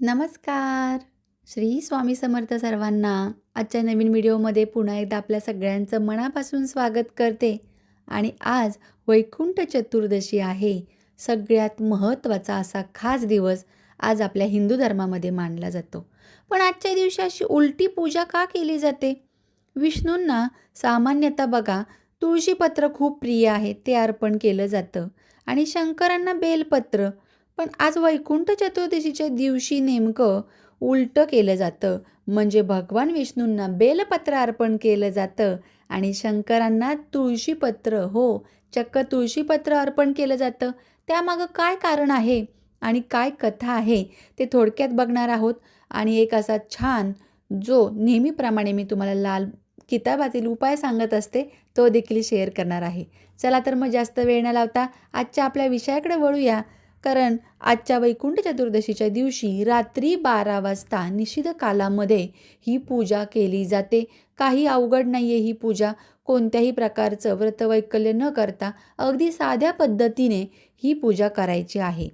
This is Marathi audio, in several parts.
नमस्कार. श्री स्वामी समर्थ सर्वांना आजच्या नवीन व्हिडिओमध्ये पुन्हा एकदा आपल्या सगळ्यांचं मनापासून स्वागत करते. आणि आज वैकुंठ चतुर्दशी आहे. सगळ्यात महत्त्वाचा असा खास दिवस आज आपल्या हिंदू धर्मामध्ये मानला जातो. पण आजच्या दिवशी अशी उलटी पूजा का केली जाते? विष्णूंना सामान्यतः बघा तुळशीपत्र खूप प्रिय आहे ते अर्पण केलं जातं. आणि शंकरांना बेलपत्र पण आज वैकुंठ चतुर्दशीच्या दिवशी नेमकं उलटं केलं जातं. म्हणजे भगवान विष्णूंना बेलपत्र अर्पण केलं जातं आणि शंकरांना तुळशीपत्र हो चक्क तुळशीपत्र अर्पण केलं जातं. त्यामागं काय कारण आहे आणि काय कथा आहे ते थोडक्यात बघणार आहोत. आणि एक असा छान जो नेहमीप्रमाणे मी तुम्हाला लाल किताबातील उपाय सांगत असते तो देखील शेअर करणार आहे. चला तर मग जास्त वेळ न लावता आजच्या आपल्या विषयाकडे वळूया. कारण आजच्या वैकुंठ चतुर्दशीच्या दिवशी रात्री बारा वाजता निषिद्ध कालामध्ये ही पूजा केली जाते. काही अवघड नाही आहे ही पूजा. कोणत्याही प्रकारचं व्रतवैकल्य न करता अगदी साध्या पद्धतीने ही पूजा करायची आहे.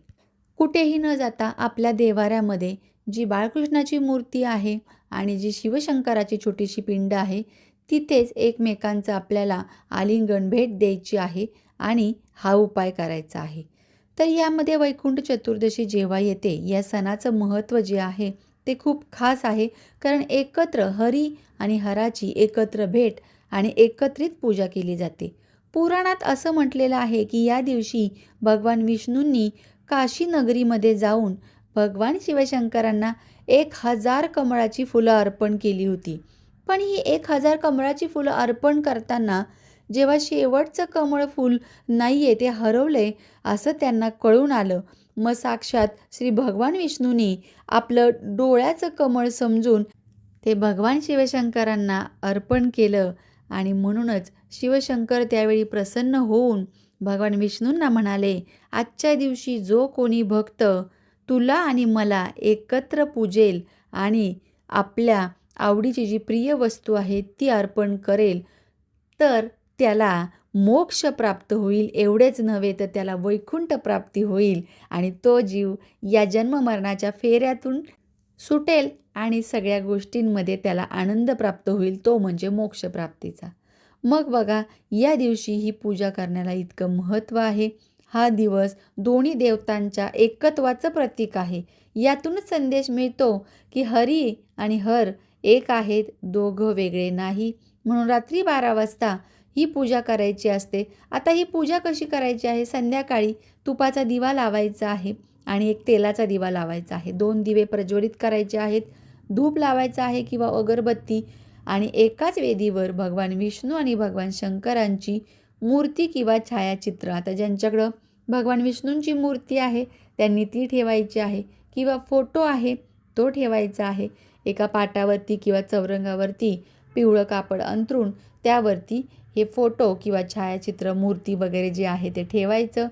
कुठेही न जाता आपल्या देवाऱ्यामध्ये जी बाळकृष्णाची मूर्ती आहे आणि जी शिवशंकराची छोटीशी पिंड आहे तिथेच एकमेकांचं आपल्याला आलिंगन भेट द्यायची आहे आणि हा उपाय करायचा आहे. तर यामध्ये वैकुंठ चतुर्दशी जेव्हा येते या सणाचं महत्त्व जे आहे ते खूप खास आहे. कारण एकत्र हरी आणि हराची एकत्र भेट आणि एकत्रित पूजा केली जाते. पुराणात असं म्हटलेलं आहे की या दिवशी भगवान विष्णूंनी काशी नगरीमध्ये जाऊन भगवान शिवशंकरांना एक हजार कमळाची फुलं अर्पण केली होती. पण ही एक हजार कमळाची फुलं अर्पण करताना जेव्हा शेवटचं कमळ फूल नाही आहे ते हरवलंय असं त्यांना कळून आलं. मग साक्षात श्री भगवान विष्णूंनी आपलं डोळ्याचं कमळ समजून ते भगवान शिवशंकरांना अर्पण केलं आणि म्हणूनच शिवशंकर त्यावेळी प्रसन्न होऊन भगवान विष्णूंना म्हणाले आजच्या दिवशी जो कोणी भक्त तुला आणि मला एकत्र पूजेल आणि आपल्या आवडीची जी प्रिय वस्तू आहे ती अर्पण करेल तर त्याला मोक्ष प्राप्त होईल एवढेच नव्हे तर त्याला वैकुंठ प्राप्ती होईल आणि तो जीव या जन्ममरणाच्या फेऱ्यातून सुटेल आणि सगळ्या गोष्टींमध्ये त्याला आनंद प्राप्त होईल तो म्हणजे मोक्षप्राप्तीचा मग बघा या दिवशी ही पूजा करण्याला इतकं महत्त्व आहे. हा दिवस दोन्ही देवतांच्या एकत्वाचं प्रतीक आहे. यातूनच संदेश मिळतो की हरी आणि हर एक आहेत दोघं वेगळे नाही. म्हणून रात्री बारा वाजता ही पूजा करायची असते. आता ही पूजा कशी करायची आहे? संध्याकाळी तुपाचा दिवा लावायचा आहे आणि एक तेलाचा दिवा लावायचा आहे. दोन दिवे प्रज्वलित करायचे आहेत. धूप लावायचा आहे किंवा अगरबत्ती आणि एकाच वेदीवर भगवान विष्णू आणि भगवान शंकरांची मूर्ती किंवा छायाचित्र. आता ज्यांच्याकडं भगवान विष्णूंची मूर्ती आहे त्यांनी ती ठेवायची आहे किंवा फोटो आहे तो ठेवायचा आहे. एका पाटावरती किंवा चौरंगावरती पिवळं कापड अंतरून त्यावरती हे फोटो किंवा छायाचित्र मूर्ती वगैरे जे आहे ते ठेवायचं.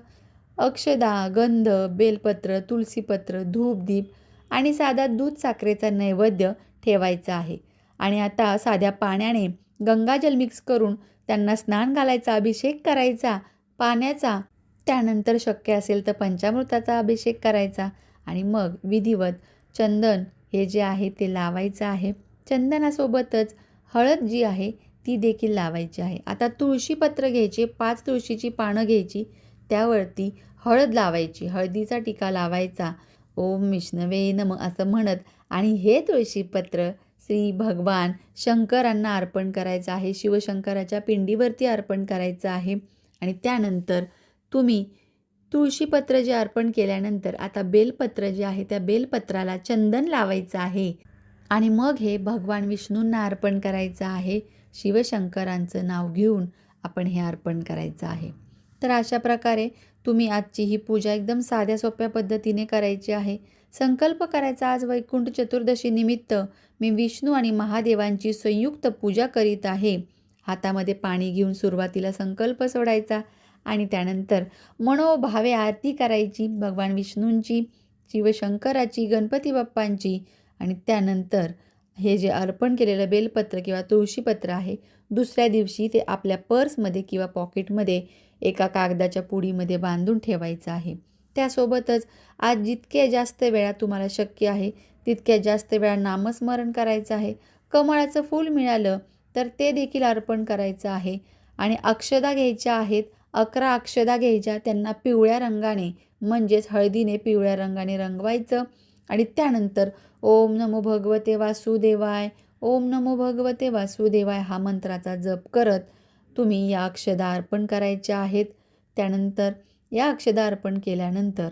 अक्षदा गंध बेलपत्र तुलसीपत्र धूप दीप आणि साधा दूध साखरेचा नैवेद्य ठेवायचा आहे. आणि आता साध्या पाण्याने गंगाजल मिक्स करून त्यांना स्नान घालायचा अभिषेक करायचा. पाण्याचा त्यानंतर शक्य असेल तर पंचामृताचा अभिषेक करायचा. आणि मग विधिवत चंदन हे जे आहे ते लावायचं आहे. चंदनासोबतच हळद जी आहे ती देखील लावायची आहे. आता तुळशीपत्र घ्यायचे पाच तुळशीची पानं घ्यायची त्यावरती हळद लावायची. हळदीचा टिका लावायचा. ओम विष्णवे नम असं म्हणत आणि हे तुळशीपत्र श्री भगवान शंकरांना अर्पण करायचं आहे. शिवशंकराच्या पिंडीवरती अर्पण करायचं आहे. आणि त्यानंतर तुम्ही तुळशीपत्र जे अर्पण केल्यानंतर आता बेलपत्र जे आहे त्या बेलपत्राला चंदन लावायचं आहे. आणि मग हे भगवान विष्णूंना अर्पण करायचं आहे. शिवशंकरांचं नाव घेऊन आपण हे अर्पण करायचं आहे. तर अशा प्रकारे तुम्ही आजची ही पूजा एकदम साध्या सोप्या पद्धतीने करायची आहे. संकल्प करायचा आज वैकुंठ चतुर्दशी निमित्त मी विष्णू आणि महादेवांची संयुक्त पूजा करीत आहे. हातामध्ये पाणी घेऊन सुरुवातीला संकल्प सोडायचा आणि त्यानंतर मनोभावे आरती करायची. भगवान विष्णूंची शिवशंकराची गणपती बाप्पांची आणि त्यानंतर हे जे अर्पण केलेलं बेलपत्र किंवा तुळशीपत्र आहे दुसऱ्या दिवशी ते आपल्या पर्समध्ये किंवा पॉकेटमध्ये एका कागदाच्या पुडीमध्ये बांधून ठेवायचं आहे. त्यासोबतच आज जितक्या जास्त वेळा तुम्हाला शक्य आहे तितक्या जास्त वेळा नामस्मरण करायचं आहे. कमळाचं फूल मिळालं तर ते देखील अर्पण करायचं आहे. आणि अक्षदा घ्यायच्या आहेत अकरा अक्षदा घ्यायच्या त्यांना पिवळ्या रंगाने म्हणजेच हळदीने पिवळ्या रंगाने रंगवायचं. आणि त्यानंतर ओम नमो भगवते वासुदेवाय ओम नमो भगवते वासुदेवाय हा मंत्राचा जप करत तुम्ही या अक्षदा अर्पण करायच्या आहेत. त्यानंतर या अक्षदा अर्पण केल्यानंतर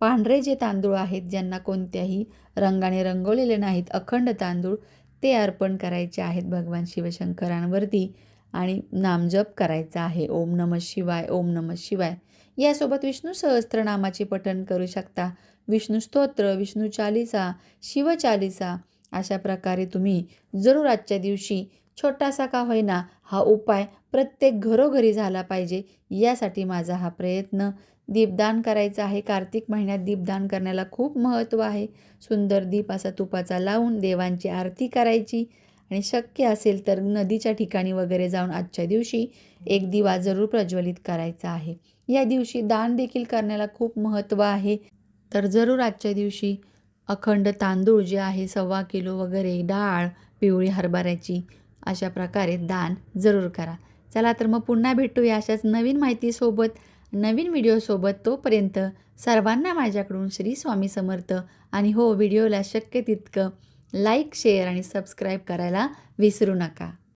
पांढरे जे तांदूळ आहेत ज्यांना कोणत्याही रंगाने रंगवलेले नाहीत अखंड तांदूळ ते अर्पण करायचे आहेत भगवान शिवशंकरांवरती आणि नामजप करायचा आहे. ओम नम शिवाय ओम नम शिवाय. यासोबत विष्णू सहस्त्रनामाचे पठण करू शकता. विष्णू स्तोत्र विष्णू चालिसा शिवचालिसा अशा प्रकारे तुम्ही जरूर आजच्या दिवशी छोटासा का होईना हा उपाय प्रत्येक घरोघरी झाला पाहिजे यासाठी माझा हा प्रयत्न. दीपदान करायचं आहे. कार्तिक महिन्यात दीपदान करण्याला खूप महत्त्व आहे. सुंदर दीप असा तुपाचा लावून देवांची आरती करायची. आणि शक्य असेल तर नदीच्या ठिकाणी वगैरे जाऊन आजच्या दिवशी एक दिवा जरूर प्रज्वलित करायचा आहे. या दिवशी दान देखील करण्याला खूप महत्त्व आहे. तर जरूर आजच्या दिवशी अखंड तांदूळ जे आहे सव्वा किलो वगैरे डाळ पिवळी हरभऱ्याची अशा प्रकारे दान जरूर करा. चला तर मग पुन्हा भेटूया अशाच नवीन माहितीसोबत नवीन व्हिडिओसोबत. तोपर्यंत सर्वांना माझ्याकडून श्री स्वामी समर्थ. आणि हो व्हिडिओला शक्य तितकं लाईक शेअर आणि सबस्क्राईब करायला विसरू नका.